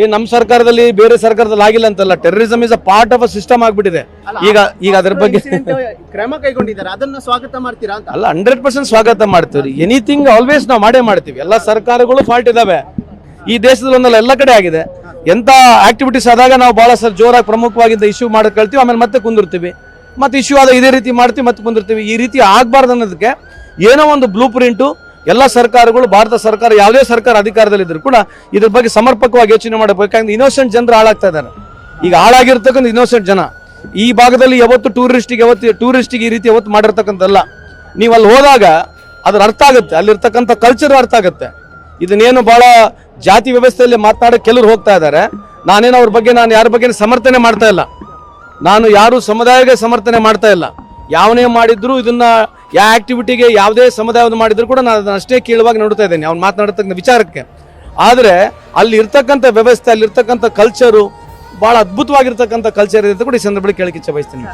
ಈ ನಮ್ಮ ಸರ್ಕಾರದಲ್ಲಿ ಬೇರೆ ಸರ್ಕಾರದಲ್ಲಿ ಆಗಿಲ್ಲ ಅಂತಲ್ಲ. Terrorism is a part of a system ಆಗ್ಬಿಟ್ಟಿದೆ. ಈಗ ಈಗ ಅದ್ರ ಬಗ್ಗೆ ಕ್ರಮ ಕೈಗೊಂಡಿದ್ದಾರೆ. ಅದನ್ನ ಸ್ವಾಗತ ಮಾಡ್ತೀರಾ ಅಂತ. ಅಲ್ಲ ಹಂಡ್ರೆಡ್ ಪರ್ಸೆಂಟ್ ಸ್ವಾಗತ ಮಾಡ್ತೀವಿ ಎನಿಥಿಂಗ್ ಆಲ್ವೇಸ್ ನಾವು ಮಾಡೇ ಮಾಡ್ತೀವಿ. ಎಲ್ಲ ಸರ್ಕಾರಗಳು ಫಾಲ್ಟ್ ಇದಾವೆ. ಈ ದೇಶದಲ್ಲಿ ಒಂದಲ್ಲ ಎಲ್ಲ ಕಡೆ ಆಗಿದೆ. ಎಂತ ಆಕ್ಟಿವಿಟೀಸ್ ಆದಾಗ ನಾವು ಬಹಳ ಸರ್ ಜೋರಾಗಿ ಪ್ರಮುಖವಾಗಿದ್ದ ಇಶ್ಯೂ ಮಾಡಕ್ ಕಳ್ತೀವಿ ಆಮೇಲೆ ಮತ್ತೆ ಕುಂದಿರ್ತೀವಿ. ಮತ್ತೆ ಇಶ್ಯೂ ಆದ ಇದೇ ರೀತಿ ಮಾಡ್ತೀವಿ ಮತ್ತೆ ಕುಂದಿರ್ತೀವಿ. ಈ ರೀತಿ ಆಗ್ಬಾರ್ದು ಅನ್ನೋದಕ್ಕೆ ಏನೋ ಒಂದು ಬ್ಲೂ ಪ್ರಿಂಟು ಎಲ್ಲ ಸರ್ಕಾರಗಳು, ಭಾರತ ಸರ್ಕಾರ ಯಾವುದೇ ಸರ್ಕಾರ ಅಧಿಕಾರದಲ್ಲಿದ್ದರೂ ಕೂಡ ಇದ್ರ ಬಗ್ಗೆ ಸಮರ್ಪಕವಾಗಿ ಯೋಚನೆ ಮಾಡಬೇಕು. ಯಾಕಂದ್ರೆ ಇನ್ನೋಸೆಂಟ್ ಜನರು ಹಾಳಾಗ್ತಾ ಇದ್ದಾರೆ. ಈಗ ಹಾಳಾಗಿರ್ತಕ್ಕಂಥ ಇನ್ನೋಸೆಂಟ್ ಜನ, ಈ ಭಾಗದಲ್ಲಿ ಯಾವತ್ತು ಟೂರಿಸ್ಟಿಗೆ ಯಾವತ್ತು ಟೂರಿಸ್ಟಿಗೆ ಈ ರೀತಿ ಯಾವತ್ತು ಮಾಡಿರ್ತಕ್ಕಂಥಲ್ಲ ನೀವು ಅಲ್ಲಿ ಹೋದಾಗ ಅದ್ರ ಅರ್ಥ ಆಗುತ್ತೆ. ಅಲ್ಲಿರ್ತಕ್ಕಂಥ ಕಲ್ಚರ್ ಅರ್ಥ ಆಗುತ್ತೆ. ಇದನ್ನೇನು ಬಹಳ ಜಾತಿ ವ್ಯವಸ್ಥೆಯಲ್ಲಿ ಮಾತನಾಡೋ ಕೆಲವರು ಹೋಗ್ತಾ ಇದ್ದಾರೆ. ನಾನೇನು ಅವ್ರ ಬಗ್ಗೆ, ನಾನು ಯಾರ ಬಗ್ಗೆ ಸಮರ್ಥನೆ ಮಾಡ್ತಾ ಇಲ್ಲ. ನಾನು ಯಾರು ಸಮುದಾಯಕ್ಕೆ ಸಮರ್ಥನೆ ಮಾಡ್ತಾ ಇಲ್ಲ. ಯಾವನೇ ಮಾಡಿದ್ರು ಇದನ್ನ ಯಾವ ಆಕ್ಟಿವಿಟಿಗೆ ಯಾವುದೇ ಸಮುದಾಯವನ್ನು ಮಾಡಿದ್ರು ಕೂಡ ನಾನು ಅದನ್ನ ಅಷ್ಟೇ ಕೀಳುವಾಗಿ ನೋಡ್ತಾ ಇದ್ದೇನೆ. ಅವ್ನು ಮಾತನಾಡತಕ್ಕಂಥ ವಿಚಾರಕ್ಕೆ. ಆದರೆ ಅಲ್ಲಿ ಇರ್ತಕ್ಕಂಥ ವ್ಯವಸ್ಥೆ ಅಲ್ಲಿರ್ತಕ್ಕಂಥ ಕಲ್ಚರು ಬಹಳ ಅದ್ಭುತವಾಗಿರ್ತಕ್ಕಂಥ ಕಲ್ಚರ್ ಇದೆ ಅಂತ ಕೂಡ ಈ ಸಂದರ್ಭದಲ್ಲಿ ಕೇಳಕ್ಕೆ ಇಚ್ಛೆ ಬಯಸ್ತೀನಿ.